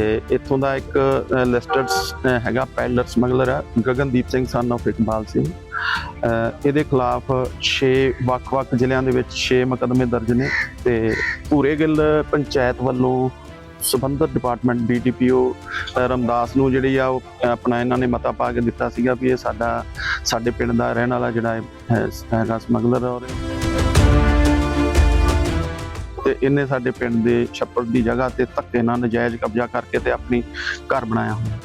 ਤੇ ਇੱਥੋਂ ਦਾ ਇੱਕ ਲਿਸਟਡ ਹੈਗਾ ਪੈਡਲਰ ਸਮਗਲਰ ਹੈ ਗਗਨਦੀਪ ਸਿੰਘ ਸਨ of ਇਕਬਾਲ ਸਿੰਘ। ਇਹਦੇ ਖਿਲਾਫ 6 ਵੱਖ-ਵੱਖ ਜ਼ਿਲ੍ਹਿਆਂ ਦੇ ਵਿੱਚ 6 ਮੁਕੱਦਮੇ ਦਰਜ ਨੇ ਤੇ ਪੂਰੇ ਗਿੱਲ ਪੰਚਾਇਤ ਵੱਲੋਂ ਸੰਬੰਧਿਤ ਡਿਪਾਰਟਮੈਂਟ ਬੀਡੀਪੀਓ ਰਮਦਾਸ ਨੂੰ ਜਿਹੜੀ ਆ ਉਹ ਆਪਣਾ ਇਹਨਾਂ ਨੇ ਮਤਾ ਪਾ ਕੇ ਦਿੱਤਾ ਸੀਗਾ ਵੀ ਇਹ ਸਾਡਾ, ਸਾਡੇ ਪਿੰਡ ਦਾ ਰਹਿਣ ਵਾਲਾ ਜਿਹੜਾ ਹੈਗਾ ਸਮਗਲਰ ਔਰ ਤੇ ਇਹਨੇ ਸਾਡੇ ਪਿੰਡ ਦੇ ਛੱਪੜ ਦੀ ਜਗ੍ਹਾ ਤੇ ਧੱਕੇ ਨਾਲ ਨਜਾਇਜ਼ ਕਬਜ਼ਾ ਕਰਕੇ ਤੇ ਆਪਣੀ ਘਰ ਬਣਾਇਆ ਹੋਇਆ।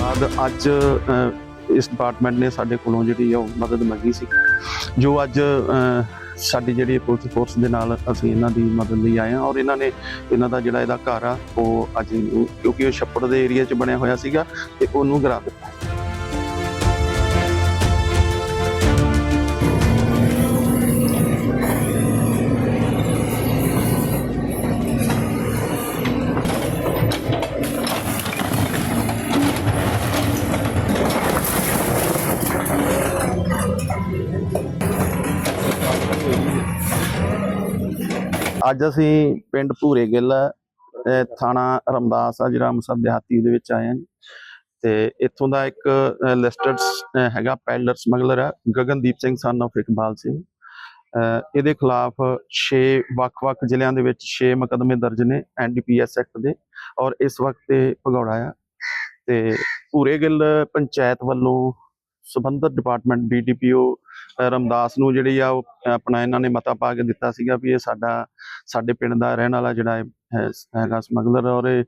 ਬਾਅਦ ਅੱਜ ਇਸ ਡਿਪਾਰਟਮੈਂਟ ਨੇ ਸਾਡੇ ਕੋਲੋਂ ਜਿਹੜੀ ਆ ਉਹ ਮਦਦ ਮੰਗੀ ਸੀ। ਜੋ ਅੱਜ ਸਾਡੀ ਜਿਹੜੀ ਪੁਲਿਸ ਫੋਰਸ ਦੇ ਨਾਲ ਅਸੀਂ ਇਹਨਾਂ ਦੀ ਮਦਦ ਲਈ ਆਏ ਹਾਂ ਔਰ ਇਹਨਾਂ ਨੇ ਇਹਨਾਂ ਦਾ ਜਿਹੜਾ ਇਹਦਾ ਘਰ ਆ, ਉਹ ਅੱਜ ਕਿਉਂਕਿ ਉਹ ਛੱਪੜ ਦੇ ਏਰੀਆ 'ਚ ਬਣਿਆ ਹੋਇਆ ਸੀਗਾ ਤੇ ਉਹਨੂੰ ਗਿਰਾ ਦਿੱਤਾ। ਅੱਜ ਅਸੀਂ ਪਿੰਡ ਭੂਰੇ ਗਿੱਲ ਥਾਣਾ ਰਮਦਾਸ ਆ, ਜਿਹੜਾ ਅੰਮ੍ਰਿਤਸਰ ਦਿਹਾਤੀ ਦੇ ਵਿੱਚ ਆਏ ਹਾਂ ਜੀ। ਤੇ ਇੱਥੋਂ ਦਾ ਇੱਕ ਲਿਸਟਡ ਹੈਗਾ ਪੈਡਲਰ ਸਮਗਲਰ ਹੈ ਗਗਨਦੀਪ ਸਿੰਘ ਸਨ of ਇਕਬਾਲ ਸਿੰਘ ਇਹਦੇ ਖਿਲਾਫ 6 ਵੱਖ-ਵੱਖ ਜ਼ਿਲ੍ਹਿਆਂ ਦੇ ਵਿੱਚ 6 ਮੁਕੱਦਮੇ ਦਰਜ ਨੇ ਐਨਡੀਪੀਐਸ ਐਕਟ ਦੇ, ਔਰ ਇਸ ਵਕਤ ਇਹ ਭਗੌੜਾ ਆ ਤੇ ਭੂਰੇ ਗਿੱਲ ਪੰਚਾਇਤ ਵੱਲੋਂ ਸੰਬੰਧਿਤ ਡਿਪਾਰਟਮੈਂਟ ਬੀਡੀਪੀਓ ਰਮਦਾਸ ਨੂੰ ਜਿਹੜੀ ਆ ਉਹ ਆਪਣਾ ਇਹਨਾਂ ਨੇ ਮਤਾ ਪਾ ਕੇ ਦਿੱਤਾ ਸੀਗਾ ਵੀ ਇਹ ਸਾਡਾ ਸਾਡੇ ਪਿੰਡ ਦਾ ਰਹਿਣ ਵਾਲਾ ਜਿਹੜਾ ਹੈਗਾ ਸਮਗਲਰ ਔਰ ਇਹ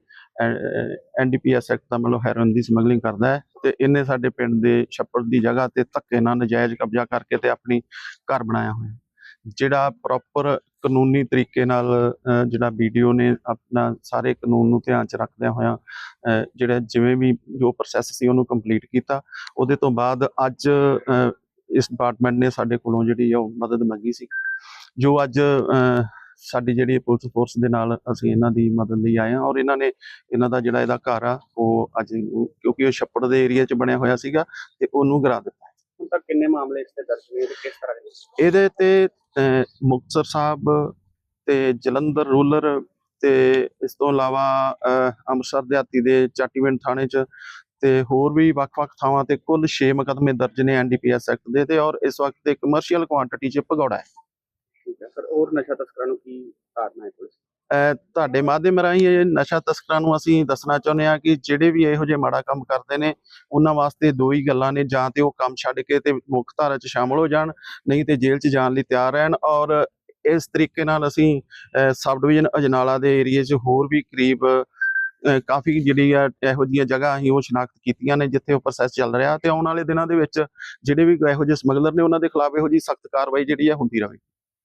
ਐਨਡੀਪੀਐਸ ਐਕਟ ਦਾ ਮਤਲਬ ਹੈਰੋਇਨ ਦੀ ਸਮਗਲਿੰਗ ਕਰਦਾ ਹੈ ਤੇ ਇਹਨੇ ਸਾਡੇ ਪਿੰਡ ਦੇ ਛੱਪੜ ਦੀ ਜਗ੍ਹਾ ਤੇ ਧੱਕੇ ਨਾਲ ਨਜਾਇਜ਼ ਕਬਜ਼ਾ ਕਰਕੇ ਤੇ ਆਪਣੀ ਘਰ ਬਣਾਇਆ ਹੋਇਆ ਜਿਹੜਾ ਪ੍ਰੋਪਰ ਕਾਨੂੰਨੀ ਤਰੀਕੇ ਨਾਲ ਅਹ, ਜਿਹੜਾ ਵੀਡੀਓ ਨੇ ਆਪਣਾ ਸਾਰੇ ਕਾਨੂੰਨ ਨੂੰ ਧਿਆਨ ਚ ਰੱਖਦਿਆਂ ਹੋਇਆਂ ਜਿਹੜਾ ਜਿਵੇਂ ਵੀ ਜੋ ਪ੍ਰੋਸੈਸ ਸੀ ਉਹਨੂੰ ਕੰਪਲੀਟ ਕੀਤਾ ਉਹਦੇ ਤੋਂ ਬਾਅਦ ਅੱਜ ਇਸ ਡਿਪਾਰਟਮੈਂਟ ਨੇ ਸਾਡੇ ਕੋਲੋਂ ਜਿਹੜੀ ਉਹ ਮਦਦ ਮੰਗੀ ਸੀ। ਜੋ ਅੱਜ ਸਾਡੀ ਜਿਹੜੀ ਪੁਲਿਸ ਫੋਰਸ ਦੇ ਨਾਲ ਅਸੀਂ ਇਹਨਾਂ ਦੀ ਮਦਦ ਲਈ ਆਏ ਹਾਂ ਔਰ ਇਹਨਾਂ ਨੇ ਇਹਨਾਂ ਦਾ ਜਿਹੜਾ ਇਹਦਾ ਘਰ ਆ ਉਹ ਅੱਜ ਕਿਉਂਕਿ ਉਹ ਛੱਪੜ ਦੇ ਏਰੀਆ 'ਚ ਬਣਿਆ ਹੋਇਆ ਸੀਗਾ ਤੇ ਉਹਨੂੰ ਗਿਰਾ ਦਿੱਤਾ। ਹੁਣ ਤੱਕ ਕਿੰਨੇ ਮਾਮਲੇ ਇਸ ਤੇ ਦਰਜ ਹੋਏ ਤੇ ਕਿਸ ਤਰ੍ਹਾਂ ਦੇ? ਇਹਦੇ ਤੇ ਮੁਕਤਸਰ ਸਾਹਿਬ ਤੇ ਜਲੰਧਰ ਰੂਰਲ ਤੇ ਇਸ ਤੋਂ ਇਲਾਵਾ ਅੰਮ੍ਰਿਤਸਰ ਦਿਹਾਤੀ ਦੇ ਚਾਟੀਵਿੰਡ ਥਾਣੇ 'ਚ ਤੇ ਹੋਰ ਵੀ ਵੱਖ-ਵੱਖ ਥਾਵਾਂ ਤੇ ਕੁੱਲ 6 ਮੁਕੱਦਮੇ ਦਰਜ ਨੇ ਐਨਡੀਪੀਐਸ ਐਕਟ ਦੇ ਤੇ ਔਰ ਇਸ ਵਕਤ ਤੇ ਕਮਰਸ਼ੀਅਲ ਕੁਆਂਟੀਟੀ 'ਚ ਭਗੌੜਾ ਹੈ। ਠੀਕ ਹੈ ਸਰ ਹੋਰ ਨਸ਼ਾ ਤਸਕਰਾਂ ਨੂੰ ਕੀ ਕਾਰਨ ਹੈ ਪੁਲਿਸ? ਅਹ ਤੁਹਾਡੇ ਮਾਧਿਅਮ ਰਾਹੀਂ ਇਹ ਨਸ਼ਾ ਤਸਕਰਾਂ ਨੂੰ ਅਸੀਂ ਦੱਸਣਾ ਚਾਹੁੰਦੇ ਹਾਂ ਕਿ ਜਿਹੜੇ ਵੀ ਇਹੋ ਜਿਹੇ ਮਾੜਾ ਕੰਮ ਕਰਦੇ ਨੇ ਉਹਨਾਂ ਵਾਸਤੇ ਦੋ ਹੀ ਗੱਲਾਂ ਨੇ ਜਾਂ ਤੇ ਉਹ ਕੰਮ ਛੱਡ ਕੇ ਤੇ ਮੁੱਖ ਧਾਰਾ 'ਚ ਸ਼ਾਮਲ ਹੋ ਜਾਣ ਨਹੀਂ ਤੇ ਜੇਲ੍ਹ 'ਚ ਜਾਣ ਲਈ ਤਿਆਰ ਰਹਿਣ ਔਰ ਇਸ ਤਰੀਕੇ ਨਾਲ ਅਸੀਂ ਸਬ ਡਿਵੀਜ਼ਨ ਅਜਨਾਲਾ ਦੇ ਏਰੀਏ 'ਚ ਹੋਰ ਵੀ ਕਰੀਬ ਕਾਫੀ ਜਿਹੜੀ ਆ ਇਹੋ ਜਿਹੀਆਂ ਜਗ੍ਹਾ ਅਸੀਂ ਉਹ ਸ਼ਨਾਖਤ ਕੀਤੀਆਂ ਨੇ ਜਿੱਥੇ ਉਹ ਪ੍ਰੋਸੈਸ ਚੱਲ ਰਿਹਾ ਤੇ ਆਉਣ ਵਾਲੇ ਦਿਨਾਂ ਦੇ ਵਿੱਚ ਜਿਹੜੇ ਵੀ ਇਹੋ ਜਿਹੇ ਸਮਗਲਰ ਨੇ ਉਹਨਾਂ ਦੇ ਖਿਲਾਫ ਇਹੋ ਜਿਹੀ ਸਖਤ ਕਾਰਵਾਈ ਜਿਹੜੀ ਆ ਹੁੰਦੀ ਰਹੇ।